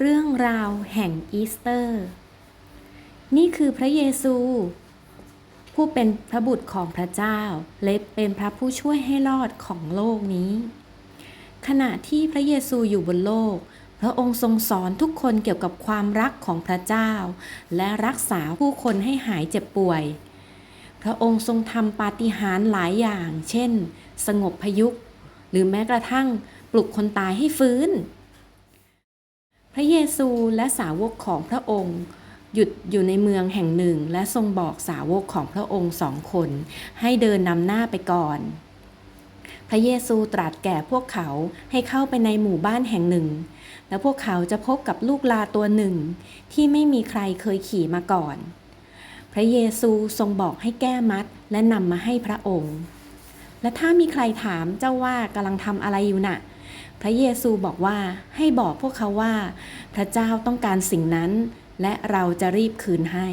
เรื่องราวแห่งอีสเตอร์ นี่คือพระเยซู ผู้เป็นพระบุตรของพระเจ้า และเป็นพระผู้ช่วยให้รอดของโลกนี้ ขณะที่พระเยซูอยู่บนโลก พระองค์ทรงสอนทุกคนเกี่ยวกับความรักของพระเจ้า และรักษาผู้คนให้หายเจ็บป่วย พระองค์ทรงทำปาฏิหาริย์หลายอย่าง เช่น สงบพายุหรือแม้กระทั่งปลุกคนตายให้ฟื้น พระเยซูและสาวกของพระองค์หยุดอยู่ในเมืองแห่งหนึ่งและทรงบอกสาวกของพระองค์สองคน ให้เดินนำหน้าไปก่อน พระเยซูตรัสแก่พวกเขาให้เข้าไปในหมู่บ้านแห่งหนึ่ง แล้วพวกเขาจะพบกับลูกลาตัวหนึ่ง ที่ไม่มีใครเคยขี่มาก่อน พระเยซูทรงบอกให้แก้มัดและนำมาให้พระองค์ และถ้ามีใครถามเจ้าว่ากำลังทำอะไรอยู่น่ะ พระเยซูบอกว่าให้บอกพวกเขาว่า พระเจ้าต้องการสิ่งนั้น และเราจะรีบคืนให้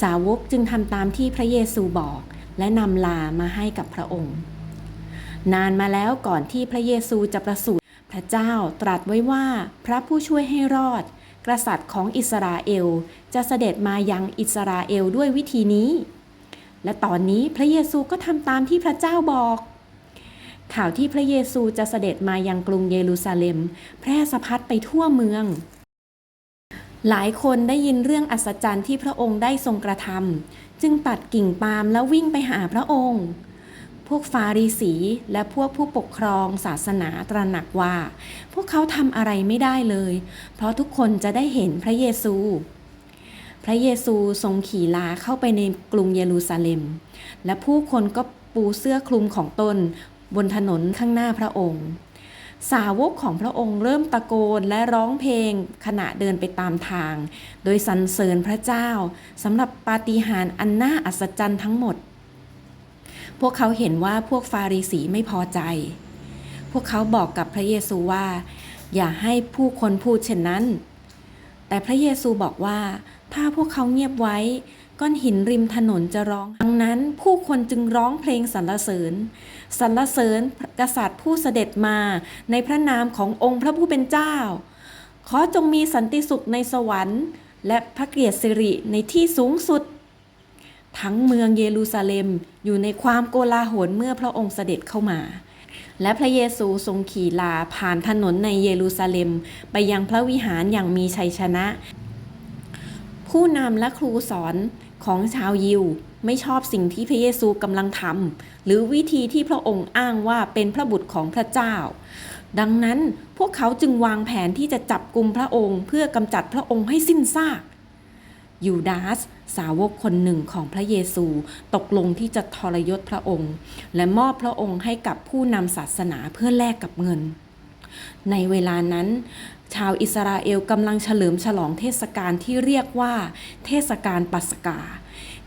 สาวกจึงทำตามที่พระเยซูบอก และนำลามาให้กับพระองค์ นานมาแล้วก่อนที่พระเยซูจะประสูติพระเจ้าตรัสไว้ว่าพระผู้ช่วยให้รอด กษัตริย์ของอิสราเอลจะเสด็จมายังอิสราเอลด้วยวิธีนี้ และตอนนี้พระเยซูก็ทำตามที่พระเจ้าบอก ข่าวที่พระเยซูจะเสด็จมายังกรุงเยรูซาเล็ม แพร่สะพัดไปทั่วเมือง หลายคนได้ยินเรื่องอัศจรรย์ที่พระองค์ได้ทรงกระทำจึงตัดกิ่งปาล์มแล้ววิ่งไปหาพระองค์ พวกฟาริสีและพวกผู้ปกครองศาสนาตระหนักว่า พวกเขาทำอะไรไม่ได้เลย เพราะทุกคนจะได้เห็นพระเยซู พระเยซูทรงขี่ลาเข้าไปในกรุงเยรูซาเล็ม และผู้คนก็ปูเสื้อคลุมของตน บนถนนข้างหน้าพระองค์ สาวกของพระองค์เริ่มตะโกนและร้องเพลงขณะเดินไปตามทาง โดยสรรเสริญพระเจ้าสำหรับปาฏิหาริย์อันน่าอัศจรรย์ทั้งหมด พวกเขาเห็นว่าพวกฟาริสีไม่พอใจ พวกเขาบอกกับพระเยซูว่า อย่าให้ผู้คนพูดเช่นนั้น แต่พระเยซูบอกว่าถ้าพวกเขาเงียบไว้ ก้อนหินริมถนนจะร้อง ดังนั้นผู้คนจึงร้องเพลงสรรเสริญ สรรเสริญกษัตริย์ผู้เสด็จมาในพระนามขององค์พระผู้เป็นเจ้า ขอจงมีสันติสุขในสวรรค์ และพระเกียรติสิริในที่สูงสุด ทั้งเมืองเยรูซาเล็มอยู่ในความโกลาหลเมื่อพระองค์เสด็จเข้ามา และพระเยซูทรงขี่ลาผ่านถนนในเยรูซาเล็ม ไปยังพระวิหารอย่างมีชัยชนะ ผู้นำและครูสอน ของชาวยิวไม่ชอบสิ่งที่พระเยซูกำลังทำหรือวิธีที่พระองค์อ้างว่าเป็นพระบุตรของพระเจ้า ดังนั้นพวกเขาจึงวางแผนที่จะจับกลุ่มพระองค์ เพื่อกำจัดพระองค์ให้สิ้นซากยูดาส สาวกคนหนึ่งของพระเยซูตกลงที่จะทรยศพระองค์ และมอบพระองค์ให้กับผู้นำศาสนาเพื่อแลกกับเงิน ในเวลานั้น ชาวอิสราเอลกำลังเฉลิมฉลองเทศกาลที่เรียกว่า เทศกาลปัสกา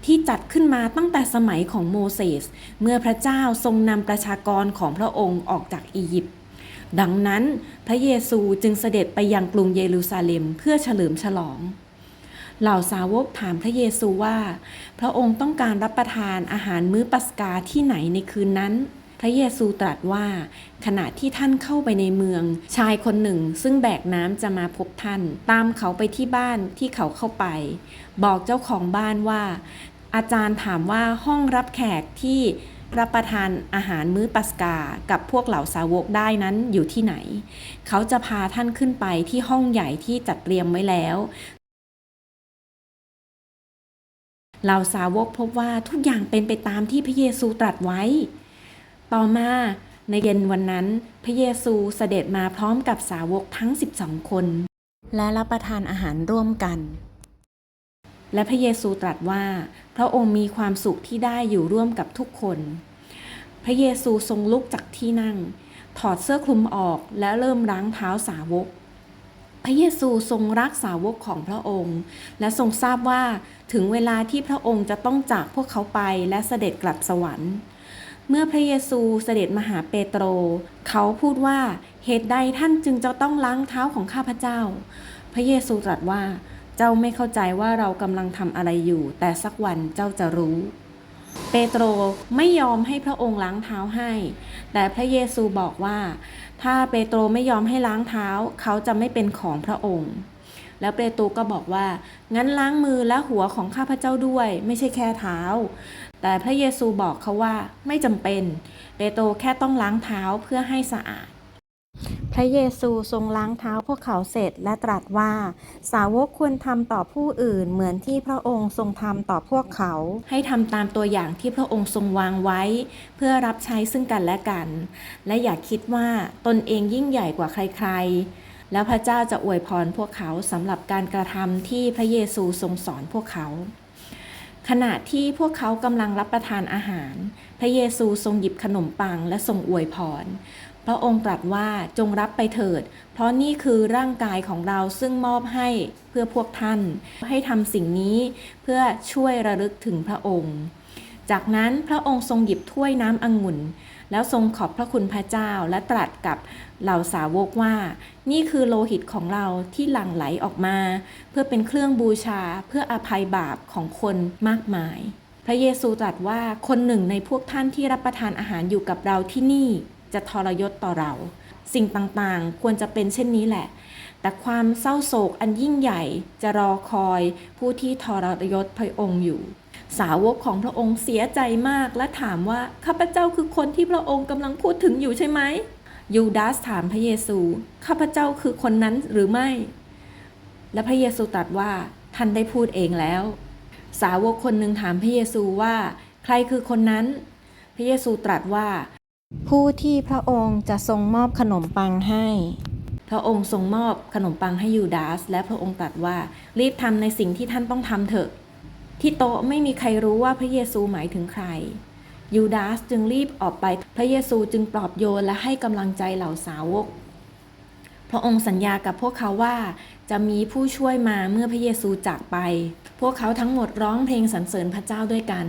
ที่จัดขึ้นมาตั้งแต่สมัยของโมเสส เมื่อพระเจ้าทรงนำประชากรของพระองค์ออกจากอียิปต์ดังนั้นพระเยซูจึงเสด็จไปยังกรุงเยรูซาเล็มเพื่อเฉลิมฉลอง เหล่าสาวกถามพระเยซูว่า พระองค์ต้องการรับประทานอาหารมื้อปัสกาที่ไหนในคืนนั้น พระเยซูตรัสว่า ขณะที่ท่านเข้าไปในเมือง ชายคนหนึ่งซึ่งแบกน้ำจะมาพบท่าน ตามเขาไปที่บ้านที่เขาเข้าไป บอกเจ้าของบ้านว่า อาจารย์ถามว่าห้องรับแขกที่รับประทานอาหารมื้อปัสกา กับพวกเหล่าสาวกได้นั้นอยู่ที่ไหน เขาจะพาท่านขึ้นไปที่ห้องใหญ่ที่จัดเตรียมไว้แล้วเหล่าสาวกพบว่าทุกอย่างเป็นไปตามที่พระเยซูตรัสไว้ ต่อมาในเย็นวันนั้น พระเยซูเสด็จมาพร้อมกับสาวกทั้ง 12 คน และรับประทานอาหารร่วมกัน และพระเยซูตรัสว่า พระองค์มีความสุขที่ได้อยู่ร่วมกับทุกคน พระเยซูทรงลุกจากที่นั่ง ถอดเสื้อคลุมออกและเริ่มล้างเท้าสาวกพระเยซูทรงรักสาวกของพระองค์ และทรงทราบว่าถึงเวลาที่พระองค์จะต้องจากพวกเขาไปและเสด็จกลับสวรรค์ เมื่อพระเยซูเสด็จมาหาเปโตร เขาพูดว่าเหตุใดท่านจึงจะต้องล้างเท้าของข้าพเจ้า พระเยซูตรัสว่า เจ้าไม่เข้าใจว่าเรากำลังทำอะไรอยู่ แต่สักวันเจ้าจะรู้ เปโตรไม่ยอมให้พระองค์ล้างเท้าให้ แต่พระเยซูบอกว่า ถ้าเปโตรไม่ยอมให้ล้างเท้า เขาจะไม่เป็นของพระองค์แล้วเปโตรก็บอกว่า งั้นล้างมือและหัวของข้าพเจ้าด้วย ไม่ใช่แค่เท้า แต่พระเยซูบอกเขาว่าไม่จำเป็น เปโตรแค่ต้องล้างเท้าเพื่อให้สะอาด พระเยซูทรงล้างเท้าพวกเขาเสร็จและตรัสว่า สาวกควรทำต่อผู้อื่นเหมือนที่พระองค์ทรงทำต่อพวกเขา ให้ทำตามตัวอย่างที่พระองค์ทรงวางไว้ เพื่อรับใช้ซึ่งกันและกัน และอย่าคิดว่าตนเองยิ่งใหญ่กว่าใครๆ แล้วพระเจ้าจะอวยพรพวกเขาสำหรับการกระทำที่พระเยซูทรงสอนพวกเขา ขณะที่พวกเขากำลังรับประทานอาหาร พระเยซูทรงหยิบขนมปังและทรงอวยพร พระองค์ตรัสว่าจงรับไปเถิด เพราะนี่คือร่างกายของเราซึ่งมอบให้เพื่อพวกท่าน ให้ทำสิ่งนี้เพื่อช่วยระลึกถึงพระองค์ จากนั้นพระองค์ทรงหยิบถ้วยน้ำองุ่น แล้วทรงขอบพระคุณพระเจ้าและตรัสกับเหล่าสาวกว่า นี่คือโลหิตของเราที่หลั่งไหลออกมา เพื่อเป็นเครื่องบูชาเพื่ออภัยบาปของคนมากมาย พระเยซูตรัสว่าคนหนึ่งในพวกท่านที่รับประทานอาหารอยู่กับเราที่นี่จะทรยศต่อเรา สิ่งต่างๆควรจะเป็นเช่นนี้แหละ แต่ความเศร้าโศกอันยิ่งใหญ่จะรอคอยผู้ที่ทรยศพระองค์อยู่ สาวกของพระองค์เสียใจมากและถามว่าข้าพเจ้าคือคนที่พระองค์กำลังพูดถึงอยู่ใช่ไหมยูดาสถามพระเยซูข้าพเจ้าคือคนนั้นหรือไม่ และพระเยซูตรัสว่าท่านได้พูดเองแล้ว สาวกคนหนึ่งถามพระเยซูว่า ใครคือคนนั้น พระเยซูตรัสว่า ผู้ที่พระองค์จะทรงมอบขนมปังให้ พระองค์ทรงมอบขนมปังให้ยูดาส และพระองค์ตรัสว่ารีบทำในสิ่งที่ท่านต้องทำเถอะ ที่โต๊ะไม่มีใครรู้ว่าพระเยซูหมายถึงใคร ยูดาสจึงรีบออกไป พระเยซูจึงปลอบโยนและให้กำลังใจเหล่าสาวก พระองค์สัญญากับพวกเขาว่าจะมีผู้ช่วยมาเมื่อพระเยซูจากไป พวกเขาทั้งหมดร้องเพลงสรรเสริญพระเจ้าด้วยกัน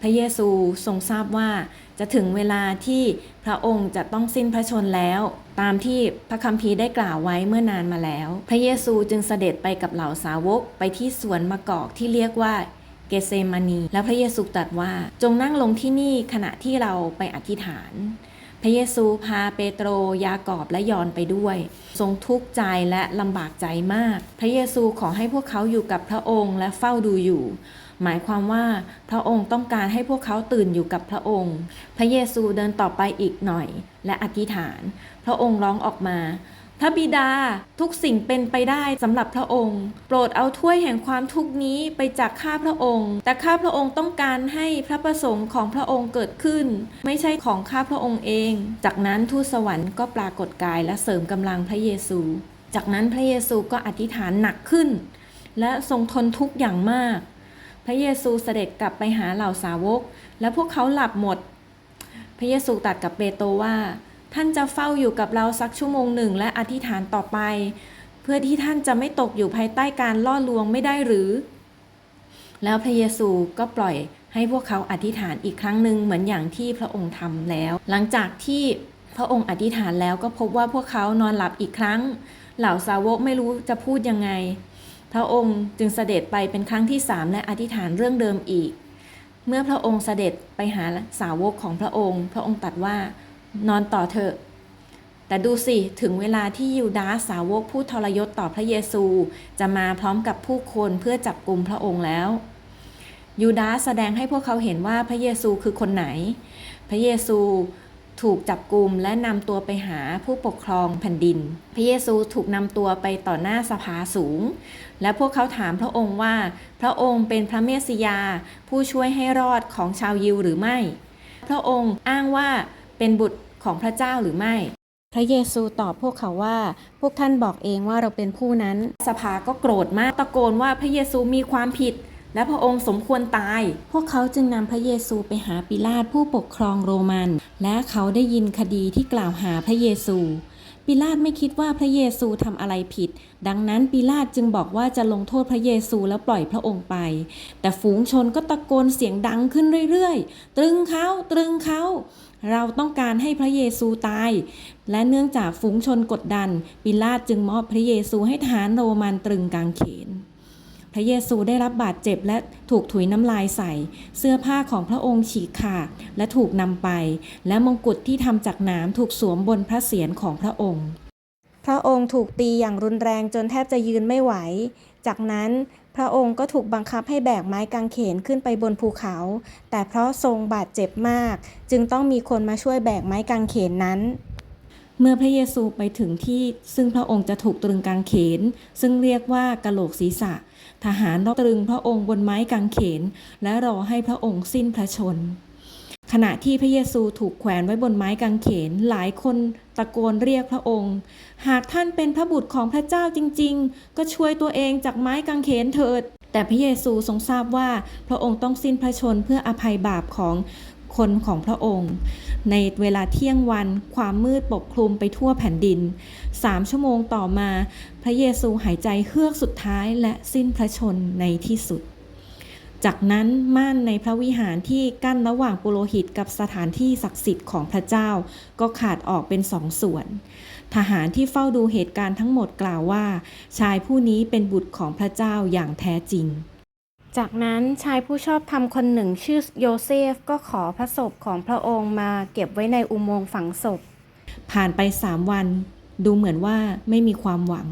พระเยซูทรงทราบว่าจะถึงเวลาที่พระองค์จะต้องสิ้นพระชนแล้ว ตามที่พระคัมภีร์ได้กล่าวไว้เมื่อนานมาแล้ว พระเยซูจึงเสด็จไปกับเหล่าสาวกไปที่สวนมะกอกที่เรียกว่า เกเซมานี แล้วพระเยซูตรัสว่าจงนั่งลงที่นี่ขณะที่เราไปอธิษฐาน พระเยซูพาเปโตรยากอบและยอนไปด้วย ทรงทุกข์ใจและลำบากใจมาก พระเยซูขอให้พวกเขาอยู่กับพระองค์และเฝ้าดูอยู่หมายความว่าพระองค์ต้องการให้พวกเขาตื่นอยู่กับพระองค์ พระเยซูเดินต่อไปอีกหน่อย และอธิษฐาน พระองค์ร้องออกมา พระบิดาทุกสิ่งเป็นไปได้สำหรับพระองค์ โปรดเอาถ้วยแห่งความทุกนี้ไปจากข้าพระองค์ แต่ข้าพระองค์ต้องการให้พระประสงค์ของพระองค์เกิดขึ้น ไม่ใช่ของข้าพระองค์เอง จากนั้นทูตสวรรค์ก็ปรากฏกายและเสริมกำลังพระเยซู จากนั้นพระเยซูก็อธิษฐานหนักขึ้น และทรงทนทุกข์อย่างมาก พระเยซูเสด็จกลับไปหาเหล่าสาวก และพวกเขาหลับหมด พระเยซูตรัสกับเปโตรว่า ท่านจะเฝ้าอยู่กับเราสักชั่วโมงหนึ่งและอธิษฐานต่อไป เพื่อที่ท่านจะไม่ตกอยู่ภายใต้การล่อลวงไม่ได้หรือ แล้วพระเยซูก็ปล่อยให้พวกเขาอธิษฐานอีกครั้งหนึ่งเหมือนอย่างที่พระองค์ทำแล้ว หลังจากที่พระองค์อธิษฐานแล้วก็พบว่าพวกเขานอนหลับอีกครั้ง เหล่าสาวกไม่รู้จะพูดยังไง พระองค์จึงเสด็จไปเป็นครั้งที่สามและอธิษฐานเรื่องเดิมอีก เมื่อพระองค์เสด็จไปหาสาวกของพระองค์ พระองค์ตรัสว่า นอนต่อเถอะ แต่ดูสิ ถึงเวลาที่ยูดาสสาวกผู้ทรยศต่อพระเยซู จะมาพร้อมกับผู้คนเพื่อจับกลุ่มพระองค์แล้ว ยูดาสแสดงให้พวกเขาเห็นว่าพระเยซูคือคนไหน พระเยซูถูกจับกลุ่มและนำตัวไปหาผู้ปกครองแผ่นดิน พระเยซูถูกนำตัวไปต่อหน้าสภาสูง และพวกเขาถามพระองค์ว่า พระองค์เป็นพระเมสสิยา ผู้ช่วยให้รอดของชาวยิวหรือไม่ พระองค์อ้างว่า เป็นบุตรของพระเจ้าหรือไม่ พระเยซูตอบพวกเขาว่า พวกท่านบอกเองว่าเราเป็นผู้นั้น สภาก็โกรธมากตะโกนว่าพระเยซูมีความผิด และพระองค์สมควรตาย พวกเขาจึงนำพระเยซูไปหาปิลาตผู้ปกครองโรมัน และเขาได้ยินคดีที่กล่าวหาพระเยซูปิลาตไม่คิดว่าพระเยซูทำอะไรผิด ดังนั้นปิลาตจึงบอกว่าจะลงโทษพระเยซูแล้วปล่อยพระองค์ไป แต่ฝูงชนก็ตะโกนเสียงดังขึ้นเรื่อยๆ ตรึงเขาตรึงเขา เราต้องการให้พระเยซูตาย และเนื่องจากฝูงชนกดดัน ปิลาตจึงมอบพระเยซูให้ทหารโรมันตรึงกางเขน พระเยซูได้รับบาดเจ็บและถูกถุยน้ำลายใส่ เสื้อผ้าของพระองค์ฉีกขาดและถูกนำไป และมงกุฎที่ทำจากหนามถูกสวมบนพระเศียรของพระองค์พระองค์ถูกตีอย่างรุนแรงจนแทบจะยืนไม่ไหว จากนั้น พระองค์ก็ถูกบังคับให้แบกไม้กางเขนขึ้นไปบนภูเขา แต่เพราะทรงบาดเจ็บมาก จึงต้องมีคนมาช่วยแบกไม้กางเขนนั้น เมื่อพระเยซูไปถึงที่ซึ่งพระองค์จะถูกตรึงกางเขน ซึ่งเรียกว่ากะโหลกศีรษะ ทหารตรึงพระองค์บนไม้กางเขน และรอให้พระองค์สิ้นพระชนม์ ขณะที่พระเยซูถูกแขวนไว้บนไม้กางเขน หลายคนตะโกนเรียกพระองค์ หากท่านเป็นพระบุตรของพระเจ้าจริง ๆ ก็ช่วยตัวเองจากไม้กางเขนเถิด แต่พระเยซูทรงทราบว่าพระองค์ต้องสิ้นพระชนเพื่ออภัยบาปของคนของพระองค์ ในเวลาเที่ยงวันความมืดปกคลุมไปทั่วแผ่นดินสามชั่วโมงต่อมา พระเยซูหายใจเฮือกสุดท้ายและสิ้นพระชนในที่สุด จากนั้นม่านในพระวิหารที่กั้นระหว่างปุโรหิตกับสถานที่ศักดิ์สิทธิ์ของพระเจ้า ก็ขาดออกเป็นสองส่วน ทหารที่เฝ้าดูเหตุการณ์ทั้งหมดกล่าวว่า ชายผู้นี้เป็นบุตรของพระเจ้าอย่างแท้จริง จากนั้นชายผู้ชอบธรรมคนหนึ่งชื่อโยเซฟก็ขอพระศพของพระองค์มาเก็บไว้ในอุโมงค์ฝังศพ ผ่านไปสามวัน ดูเหมือนว่าไม่มีความหวัง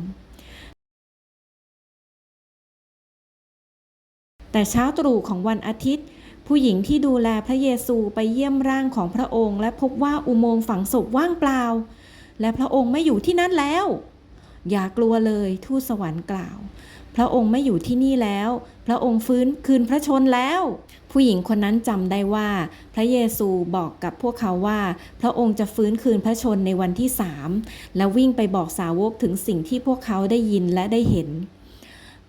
แต่เช้าตรู่ของวันอาทิตย์ ผู้หญิงที่ดูแลพระเยซูไปเยี่ยมร่างของพระองค์ และพบว่าอุโมงค์ฝังศพว่างเปล่า และพระองค์ไม่อยู่ที่นั่นแล้ว อย่ากลัวเลยทูตสวรรค์กล่าว พระองค์ไม่อยู่ที่นี่แล้ว พระองค์ฟื้นคืนพระชนแล้ว ผู้หญิงคนนั้นจำได้ว่า พระเยซูบอกกับพวกเขาว่า พระองค์จะฟื้นคืนพระชนในวันที่สามและวิ่งไปบอกสาวกถึงสิ่งที่พวกเขาได้ยินและได้เห็น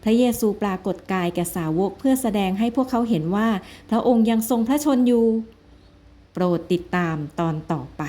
พระเยซูปรากฏกายแก่สาวกเพื่อแสดงให้พวกเขาเห็นว่า พระองค์ยังทรงพระชนอยู่ โปรดติดตามตอนต่อไป